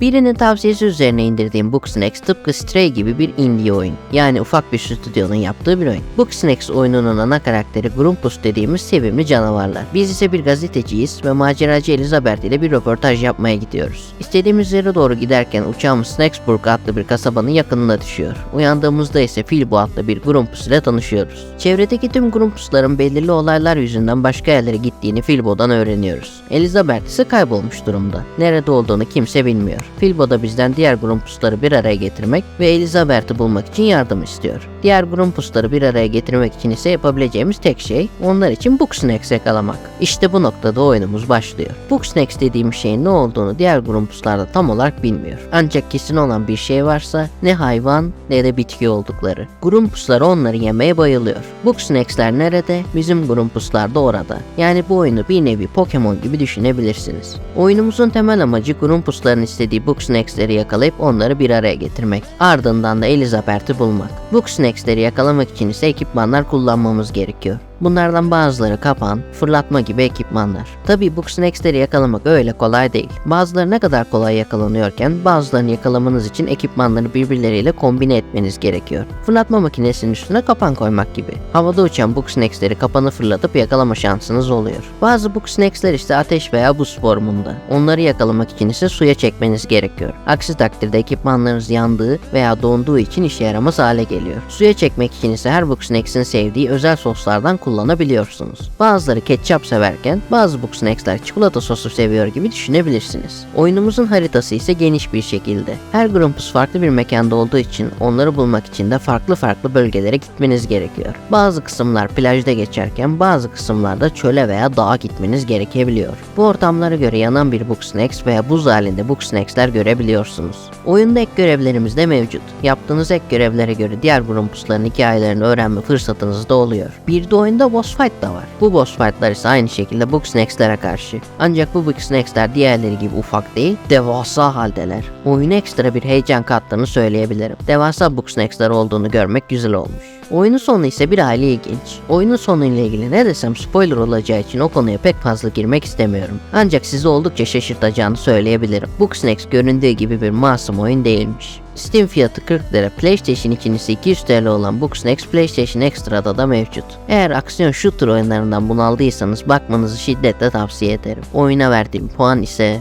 Birinin tavsiyesi üzerine indirdiğim Booksnacks tıpkı Stray gibi bir indie oyun. Yani ufak bir stüdyonun yaptığı bir oyun. Booksnacks oyununun ana karakteri Grumpus dediğimiz sevimli canavarlar. Biz ise bir gazeteciyiz ve maceracı Elizabeth ile bir röportaj yapmaya gidiyoruz. İstediğimiz yere doğru giderken uçağımız Snacksburg adlı bir kasabanın yakınına düşüyor. Uyandığımızda ise Filbo adlı bir Grumpus ile tanışıyoruz. Çevredeki tüm Grumpusların belirli olaylar yüzünden başka yerlere gittiğini Filbo'dan öğreniyoruz. Elizabeth ise kaybolmuş durumda. Nerede olduğunu kimse bilmiyor. Filbo da bizden diğer Grumpusları bir araya getirmek ve Elizabeth'i bulmak için yardım istiyor. Diğer Grumpusları bir araya getirmek için ise yapabileceğimiz tek şey onlar için Booksnacks yakalamak. İşte bu noktada oyunumuz başlıyor. Booksnacks dediğim şeyin ne olduğunu diğer Grumpuslar da tam olarak bilmiyor. Ancak kesin olan bir şey varsa ne hayvan ne de bitki oldukları. Grumpuslar onları yemeye bayılıyor. Booksnacks'ler nerede? Bizim Grumpuslar da orada. Yani bu oyunu bir nevi Pokemon gibi düşünebilirsiniz. Oyunumuzun temel amacı Grumpusların istediği Booksnacks'leri yakalayıp onları bir araya getirmek. Ardından da Elizabeth'i bulmak. Booksnacks'leri yakalamak için ise ekipmanlar kullanmamız gerekiyor. Bunlardan bazıları kapan, fırlatma gibi ekipmanlar. Tabi Booksnacks'leri yakalamak öyle kolay değil. Bazıları ne kadar kolay yakalanıyorken bazılarını yakalamanız için ekipmanları birbirleriyle kombine etmeniz gerekiyor. Fırlatma makinesinin üstüne kapan koymak gibi. Havada uçan Booksnacks'leri kapanı fırlatıp yakalama şansınız oluyor. Bazı Booksnacks'ler ise ateş veya buz formunda. Onları yakalamak için ise suya çekmeniz gerekiyor. Aksi takdirde ekipmanlarınız yandığı veya donduğu için işe yaramaz hale geliyor. Suya çekmek için ise her Booksnacks'in sevdiği özel soslardan kullanabiliyorsunuz. Bazıları ketçap severken bazı Booksnacks'ler çikolata sosu seviyor gibi düşünebilirsiniz. Oyunumuzun haritası ise geniş bir şekilde. Her Grumpus farklı bir mekanda olduğu için onları bulmak için de farklı farklı bölgelere gitmeniz gerekiyor. Bazı kısımlar plajda geçerken bazı kısımlarda çöle veya dağa gitmeniz gerekebiliyor. Bu ortamlara göre yanan bir Booksnacks veya buz halinde Booksnacks'ler görebiliyorsunuz. Oyunda ek görevlerimiz de mevcut. Yaptığınız ek görevlere göre diğer Grumpusların hikayelerini öğrenme fırsatınız da oluyor. Bir de oyunda boss fight da var. Bu boss fightlar ise aynı şekilde Booksnacks'lere karşı. Ancak bu Booksnacks'ler diğerleri gibi ufak değil, devasa haldeler. Oyuna ekstra bir heyecan kattığını söyleyebilirim. Devasa Booksnacks'ler olduğunu görmek güzel olmuş. Oyunun sonu ise bir hali ilginç. Oyunun sonu ile ilgili ne desem spoiler olacağı için o konuya pek fazla girmek istemiyorum. Ancak sizi oldukça şaşırtacağını söyleyebilirim. Booksnacks göründüğü gibi bir masum oyun değilmiş. Steam fiyatı 40 lira, PlayStation için ise 200 TL olan Booksnacks PlayStation Extra'da da mevcut. Eğer aksiyon shooter oyunlarından bunaldıysanız bakmanızı şiddetle tavsiye ederim. Oyuna verdiğim puan ise